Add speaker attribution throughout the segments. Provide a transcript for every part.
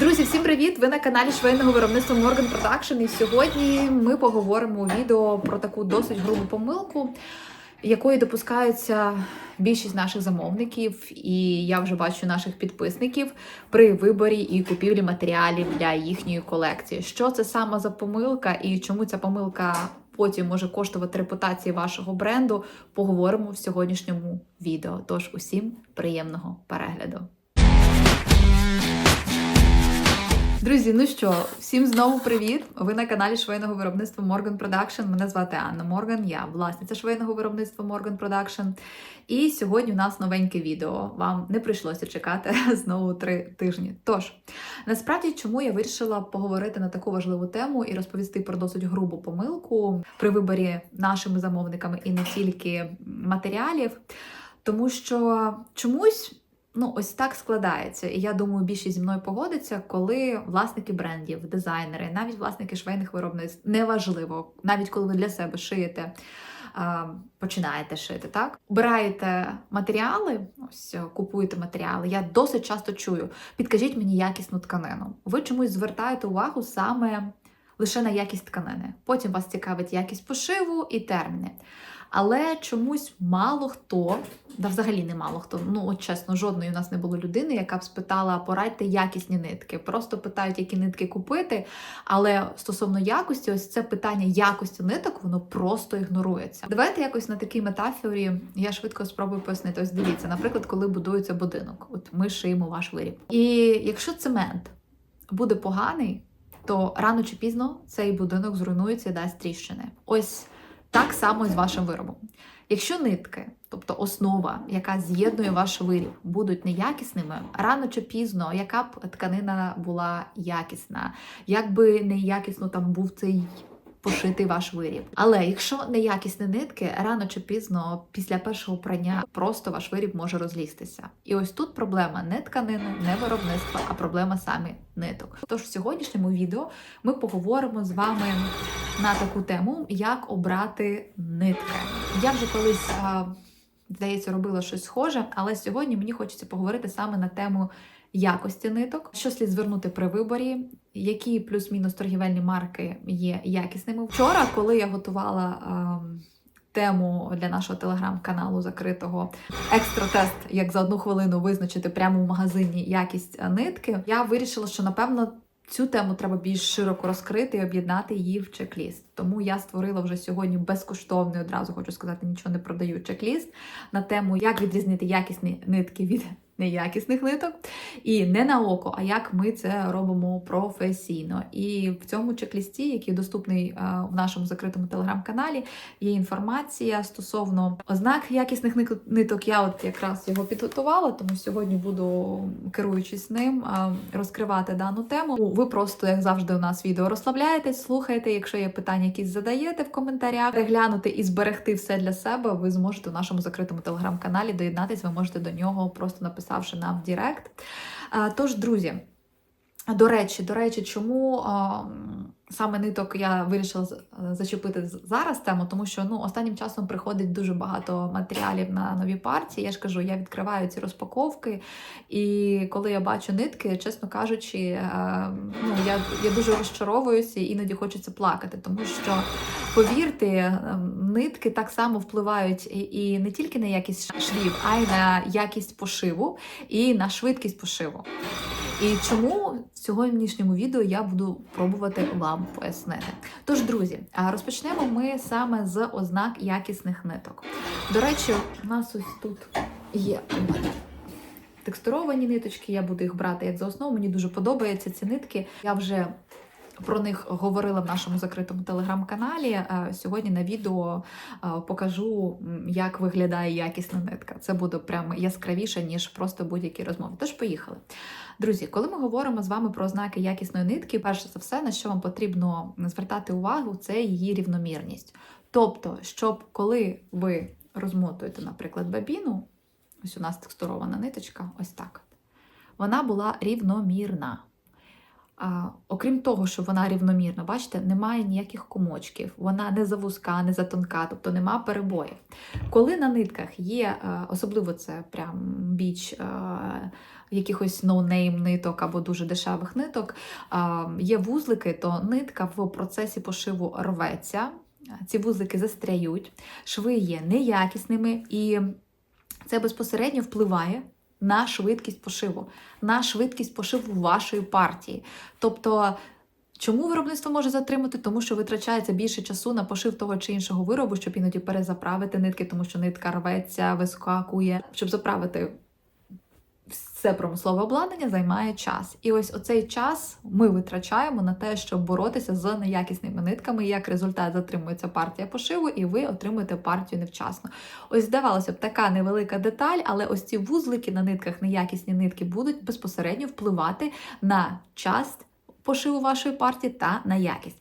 Speaker 1: Друзі, всім привіт! Ви на каналі швейного виробництва Morgan Production. І сьогодні ми поговоримо у відео про таку досить грубу помилку, якої допускаються більшість наших замовників, і я вже бачу наших підписників при виборі і купівлі матеріалів для їхньої колекції. Що це саме за помилка і чому ця помилка потім може коштувати репутації вашого бренду? Поговоримо в сьогоднішньому відео. Тож усім приємного перегляду. Друзі, ну що, всім знову привіт! Ви на каналі швейного виробництва Morgan Production. Мене звати Анна Морган, я власниця швейного виробництва Morgan Production. І сьогодні у нас новеньке відео. Вам не прийшлося чекати знову три тижні. Тож, насправді, чому я вирішила поговорити на таку важливу тему і розповісти про досить грубу помилку при виборі нашими замовниками і не тільки матеріалів, тому що чомусь. Ну, ось так складається. І я думаю, більшість зі мною погодиться, коли власники брендів, дизайнери, навіть власники швейних виробництв, неважливо, навіть коли ви для себе шиєте, починаєте шити, так? Обираєте матеріали, ось купуєте матеріали. Я досить часто чую: підкажіть мені якісну тканину. Ви чомусь звертаєте увагу саме лише на якість тканини. Потім вас цікавить якість пошиву і терміни. Але чомусь мало хто, да взагалі не мало хто, ну от чесно, жодної у нас не було людини, яка б спитала, порадьте якісні нитки. Просто питають, які нитки купити. Але стосовно якості, ось це питання якості ниток, воно просто ігнорується. Давайте якось на такій метафорі я швидко спробую пояснити. Ось дивіться, наприклад, коли будується будинок, от ми шиємо ваш виріб. І якщо цемент буде поганий, то рано чи пізно цей будинок зруйнується і дасть тріщини. Ось. Так само і з вашим виробом. Якщо нитки, тобто основа, яка з'єднує ваш виріб, будуть неякісними, рано чи пізно, яка б тканина була якісна, як би неякісно там був цей пошитий ваш виріб. Але якщо неякісні нитки, рано чи пізно, після першого прання, просто ваш виріб може розлізтися. І ось тут проблема не тканини, не виробництва, а проблема саме ниток. Тож в сьогоднішньому відео ми поговоримо з вами на таку тему, як обрати нитки. Я вже колись. Здається, робила щось схоже, але сьогодні мені хочеться поговорити саме на тему якості ниток, що слід звернути при виборі, які плюс-мінус торгівельні марки є якісними. Вчора, коли я готувала. ем, Тему для нашого телеграм-каналу закритого екстра-тест, як за одну хвилину визначити прямо в магазині якість е, нитки. Я вирішила, що напевно цю тему треба більш широко розкрити і об'єднати її в чек-ліст. Тому я створила вже сьогодні безкоштовний, одразу хочу сказати, нічого не продаю чек-ліст на тему, як відрізнити якісні нитки від неякісних ниток. І не на око, а як ми це робимо професійно. І в цьому чек-лісті, який доступний е, в нашому закритому телеграм-каналі, є інформація стосовно ознак якісних ниток. Я от якраз його підготувала, тому сьогодні буду, керуючись ним, е, розкривати дану тему. Ви просто, як завжди, у нас відео розслабляєтесь, слухаєте. Якщо є питання, якісь задаєте в коментарях, переглянути і зберегти все для себе, ви зможете у нашому закритому телеграм-каналі доєднатись. Ви можете до нього просто написавши нам в Директ. Е, Тож, друзі. До речі, до речі, чому а, саме ниток я вирішила зачепити зараз тему, тому що ну останнім часом приходить дуже багато матеріалів на нові партії. Я ж кажу, я відкриваю ці розпаковки, і коли я бачу нитки, чесно кажучи, е, ну я, я дуже розчаровуюся і іноді хочеться плакати, тому що повірте, е, нитки так само впливають і, не тільки на якість швів, а й на якість пошиву і на швидкість пошиву. І чому сьогоднішньому відео я буду пробувати вам пояснити. Тож, друзі, розпочнемо ми саме з ознак якісних ниток. До речі, у нас ось тут є текстуровані ниточки, я буду їх брати як за основу. Мені дуже подобаються ці нитки. Я вже про них говорила в нашому закритому телеграм-каналі. Е, Сьогодні на відео е, покажу, як виглядає якісна нитка. Це буде прямо яскравіше, ніж просто будь-які розмови. Тож поїхали. Друзі, коли ми говоримо з вами про ознаки якісної нитки, перше за все, на що вам потрібно звертати увагу, це її рівномірність. Тобто, щоб коли ви розмотуєте, наприклад, бабіну, ось у нас текстурована ниточка, ось так. Вона була рівномірна. А, окрім того, що вона рівномірна, бачите, немає ніяких комочків, вона не завузька, не затонка, тобто нема перебоїв. Коли на нитках є, е, особливо це прям біч е, якихось ноунейм ниток або дуже дешевих ниток, е, є вузлики, то нитка в процесі пошиву рветься, ці вузлики застряють, шви є неякісними, і це безпосередньо впливає на швидкість пошиву, на швидкість пошиву вашої партії. Тобто, чому виробництво може затримати? Тому що витрачається більше часу на пошив того чи іншого виробу, щоб іноді перезаправити нитки, тому що нитка рветься, вискакує. Щоб заправити все промислове обладнання займає час. І ось оцей час ми витрачаємо на те, щоб боротися з неякісними нитками. Як результат затримується партія пошиву, і ви отримуєте партію невчасно. Ось здавалося б, така невелика деталь, але ось ці вузлики на нитках, неякісні нитки, будуть безпосередньо впливати на час. Пошиву вашої партії та на якість.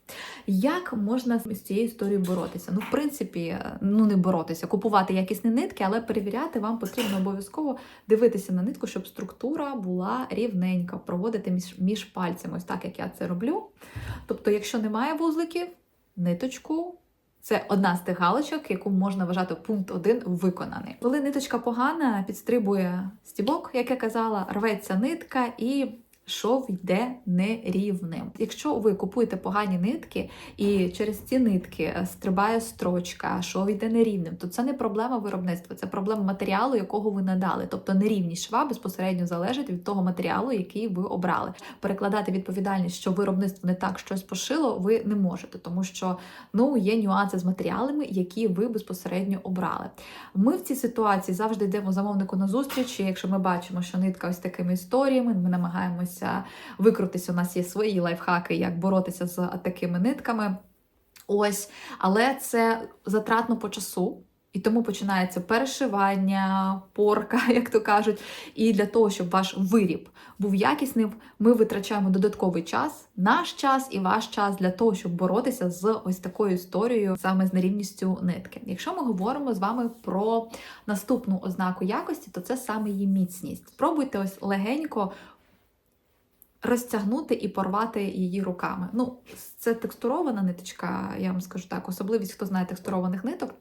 Speaker 1: Як можна з цією історією боротися? Ну, в принципі, ну не боротися, купувати якісні нитки, але перевіряти вам потрібно обов'язково дивитися на нитку, щоб структура була рівненька, проводити між, між пальцями, ось так як я це роблю. Тобто, якщо немає вузликів, ниточку. Це одна з тих галочок, яку можна вважати пункт 1 виконаний. Коли ниточка погана, підстрибує стібок, як я казала, рветься нитка і шов йде нерівним. Якщо ви купуєте погані нитки і через ці нитки стрибає строчка, шов йде нерівним, то це не проблема виробництва, це проблема матеріалу, якого ви надали. Тобто нерівність шва безпосередньо залежить від того матеріалу, який ви обрали. Перекладати відповідальність, що виробництво не так щось пошило, ви не можете, тому що ну є нюанси з матеріалами, які ви безпосередньо обрали. Ми в цій ситуації завжди йдемо замовнику на зустріч. Якщо ми бачимо, що нитка ось такими історіями, ми намагаємося викрутитися. У нас є свої лайфхаки, як боротися з такими нитками. Ось, але це затратно по часу. І тому починається перешивання, порка, як то кажуть. І для того, щоб ваш виріб був якісним, ми витрачаємо додатковий час, наш час і ваш час для того, щоб боротися з ось такою історією, саме з нерівністю нитки. Якщо ми говоримо з вами про наступну ознаку якості, то це саме її міцність. Спробуйте ось легенько розтягнути і порвати її руками. Ну, це текстурована ниточка, я вам скажу так. Особливість, хто знає текстурованих ниток,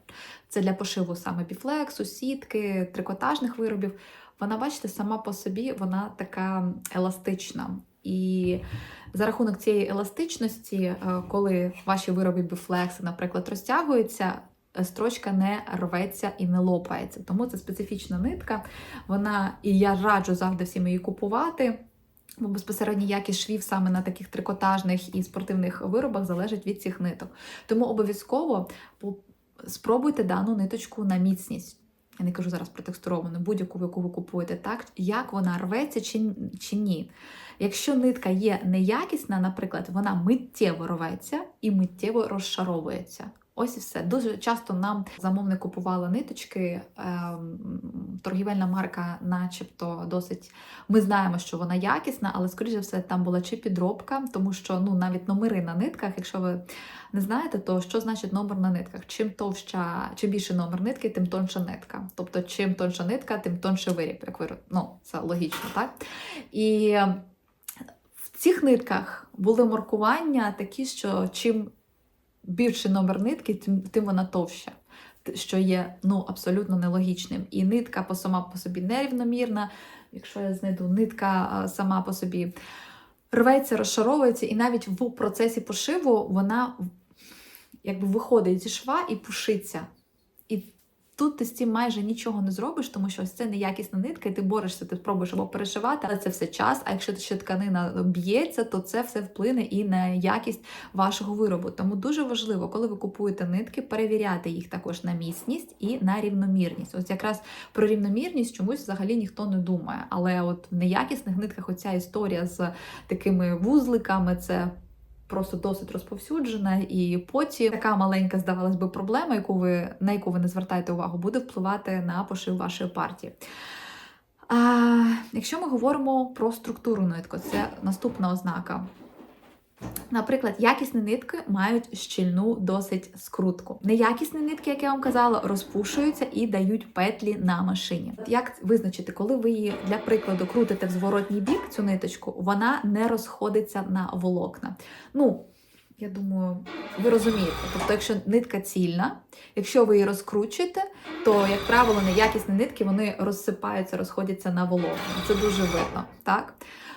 Speaker 1: це для пошиву саме біфлексу, сітки, трикотажних виробів. Вона, бачите, сама по собі вона така еластична. І за рахунок цієї еластичності, е, коли ваші вироби біфлекси, наприклад, розтягуються, строчка не рветься і не лопається. Тому це специфічна нитка. Вона, і я раджу завжди всім її купувати. Бо безпосередньо якість швів саме на таких трикотажних і спортивних виробах залежить від цих ниток. Тому обов'язково спробуйте дану ниточку на міцність. Я не кажу зараз про текстуровану, будь-яку, яку ви купуєте, так, як вона рветься чи, чи ні. Якщо нитка є неякісна, наприклад, вона миттєво рветься і миттєво розшаровується. Ось і все. Дуже часто нам замовник купували ниточки. Ем, торгівельна марка, начебто, досить. Ми знаємо, що вона якісна, але, скоріше все, там була чи підробка, тому що ну, навіть номери на нитках, якщо ви не знаєте, то що значить номер на нитках? Чим товща, чим більше номер нитки, тим тонша нитка. Тобто, чим тонша нитка, тим тонше виріб. Як ви ну, це логічно, так? І в цих нитках були маркування такі, що чим більше номер нитки, тим, тим вона товща, що є ну, абсолютно нелогічним. І нитка по сама по собі нерівномірна. Якщо я знайду нитка сама по собі рветься, розшаровується, і навіть в процесі пошиву вона якби виходить зі шва і пушиться. Тут ти з цим майже нічого не зробиш, тому що ось це неякісна нитка, і ти борешся, ти спробуєш або перешивати, але це все час. А якщо ще тканина б'ється, то це все вплине і на якість вашого виробу. Тому дуже важливо, коли ви купуєте нитки, перевіряти їх також на міцність і на рівномірність. Ось якраз про рівномірність чомусь взагалі ніхто не думає. Але от в неякісних нитках оця історія з такими вузликами, це просто досить розповсюджена, і потім така маленька, здавалось би, проблема, яку ви, на яку ви не звертаєте увагу, буде впливати на пошив вашої партії. А, Якщо ми говоримо про структуру нитку, це наступна ознака. Наприклад, якісні нитки мають щільну досить скрутку. Неякісні нитки, як я вам казала, розпушуються і дають петлі на машині. Як визначити, коли ви її для прикладу крутите в зворотній бік цю ниточку, вона не розходиться на волокна. Ну, я думаю, ви розумієте. Тобто, якщо нитка цільна, якщо ви її розкручуєте, то, як правило, неякісні нитки вони розсипаються, розходяться на волокна. Це дуже видно, так?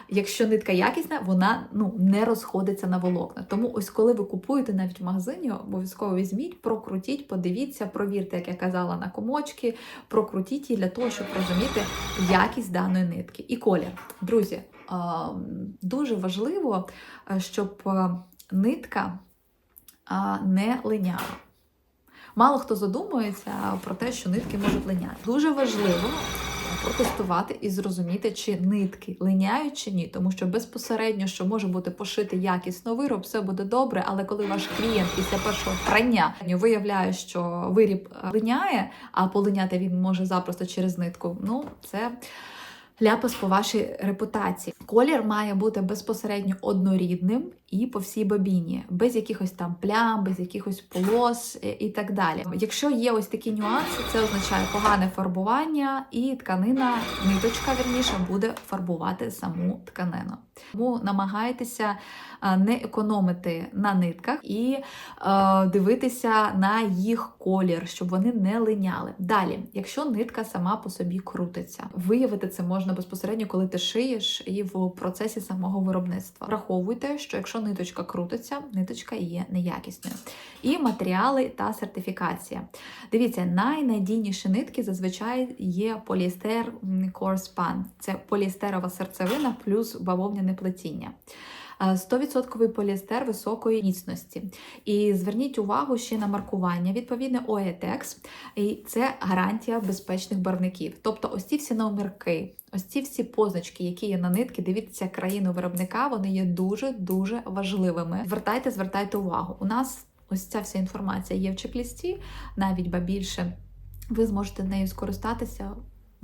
Speaker 1: Якщо нитка якісна, вона ну не розходиться на волокна. Тому ось коли ви купуєте навіть в магазині, обов'язково візьміть, прокрутіть, подивіться, провірте, як я казала, на комочки, прокрутіть її для того, щоб розуміти якість даної нитки. І колір. Друзі, дуже важливо, щоб а, нитка не линяла. Мало хто задумується про те, що нитки можуть линяти. Дуже важливо протестувати і зрозуміти, чи нитки линяють чи ні, тому що безпосередньо, що може бути пошити якісно вироб, все буде добре. Але коли ваш клієнт після першого прання виявляє, що виріб е, линяє, а полиняти він може запросто через нитку, ну це. Ляпас по вашій репутації. Колір має бути безпосередньо однорідним і по всій бобіні, без якихось там плям, без якихось полос е, і так далі. Якщо є ось такі нюанси, це означає погане фарбування, і тканина, ниточка вірніше, буде фарбувати саму тканину. Тому намагайтеся е, не економити на нитках і е, дивитися на їх колір, щоб вони не линяли. Далі, якщо нитка сама по собі крутиться, виявити це можна безпосередньо, коли ти шиєш і в процесі самого виробництва. Враховуйте, що якщо ниточка крутиться, ниточка є неякісною. І матеріали та сертифікація. Дивіться, найнадійніші нитки зазвичай є поліестер корспан Це поліестерова серцевина плюс бавовняне плетіння. 100% поліестер високої міцності. І зверніть увагу ще на маркування, відповідне ОЕТЕКС, і це гарантія безпечних барвників. Тобто, ось ці всі номерки, ось ці всі позначки, які є на нитки, дивіться країну виробника, вони є дуже-дуже важливими. Звертайте, звертайте увагу. У нас ось ця вся інформація є в чек-лісті, навіть ба більше. Ви зможете нею скористатися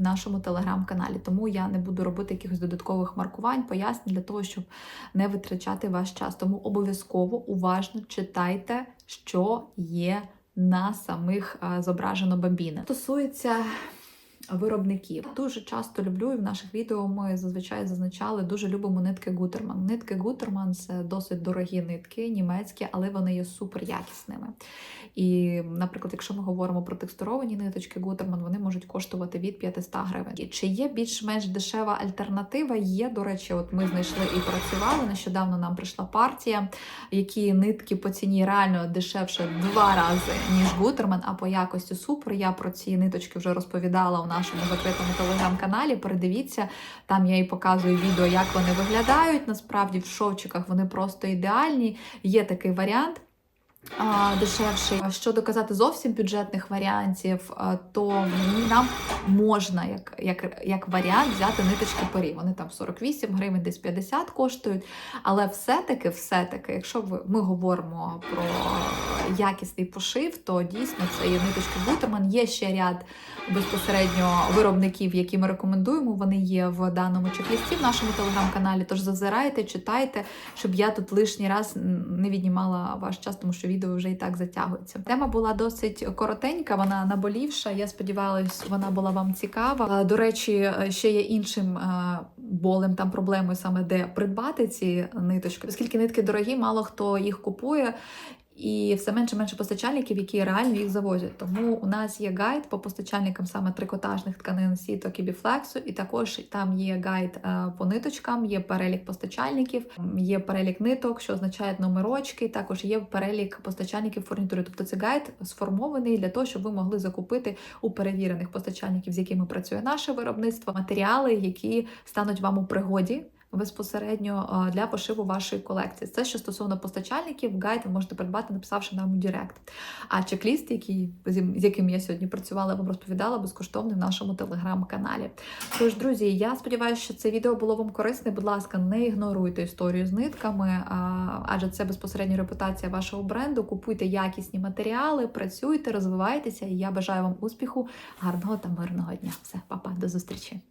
Speaker 1: нашому телеграм-каналі. Тому я не буду робити якихось додаткових маркувань, пояснень для того, щоб не витрачати ваш час. Тому обов'язково уважно читайте, що є на самих зображено бабіни. Стосується виробників. Дуже часто люблю і в наших відео ми зазвичай зазначали, дуже любимо нитки Гутерман. Нитки Гутерман це досить дорогі нитки, німецькі, але вони є супер якісними. І, наприклад, якщо ми говоримо про текстуровані ниточки Гутерман, вони можуть коштувати від 500 гривень. Чи є більш-менш дешева альтернатива? Є, до речі, от ми знайшли і працювали. Нещодавно нам прийшла партія, які нитки по ціні реально дешевше два рази, ніж Гутерман, а по якості супер. Я про ці ниточки вже розповідала у нашому закритому телеграм-каналі. Передивіться, там я і показую відео, як вони виглядають. Насправді в шовчиках вони просто ідеальні. Є такий варіант дешевший. Що доказати зовсім бюджетних варіантів, то нам можна як як, як варіант взяти ниточки пері. Вони там 48 гривень, десь 50 коштують. Але все-таки, все-таки, якщо ми говоримо про якісний пошив, то дійсно це є ниточки Гутерман. Є ще ряд безпосередньо виробників, які ми рекомендуємо. Вони є в даному чек-лісті в нашому телеграм-каналі. Тож зазирайте, читайте, щоб я тут лишній раз не віднімала ваш час, тому що відео вже і так затягується. Тема була досить коротенька, вона наболівша. Я сподівалась, вона була вам цікава. До речі, ще є іншим болем там проблемою саме де придбати ці ниточки, оскільки нитки дорогі, мало хто їх купує. І все менше менше постачальників, які реально їх завозять. Тому у нас є гайд по постачальникам саме трикотажних тканин сіток і біфлексу, і також там є гайд е, по ниточкам, є перелік постачальників, є перелік ниток, що означає номерочки. Також є перелік постачальників фурнітури. Тобто це гайд сформований для того, щоб ви могли закупити у перевірених постачальників, з якими працює наше виробництво, матеріали, які стануть вам у пригоді безпосередньо для пошиву вашої колекції. Це що стосовно постачальників, гайд ви можете придбати, написавши нам у Директ. А чек-ліст, який з яким я сьогодні працювала, вам розповідала безкоштовно в нашому телеграм-каналі. Тож, друзі, я сподіваюся, що це відео було вам корисне. Будь ласка, не ігноруйте історію з нитками, адже це безпосередньо репутація вашого бренду. Купуйте якісні матеріали, працюйте, розвивайтеся, і я бажаю вам успіху, гарного та мирного дня. Все, папа, до зустрічі!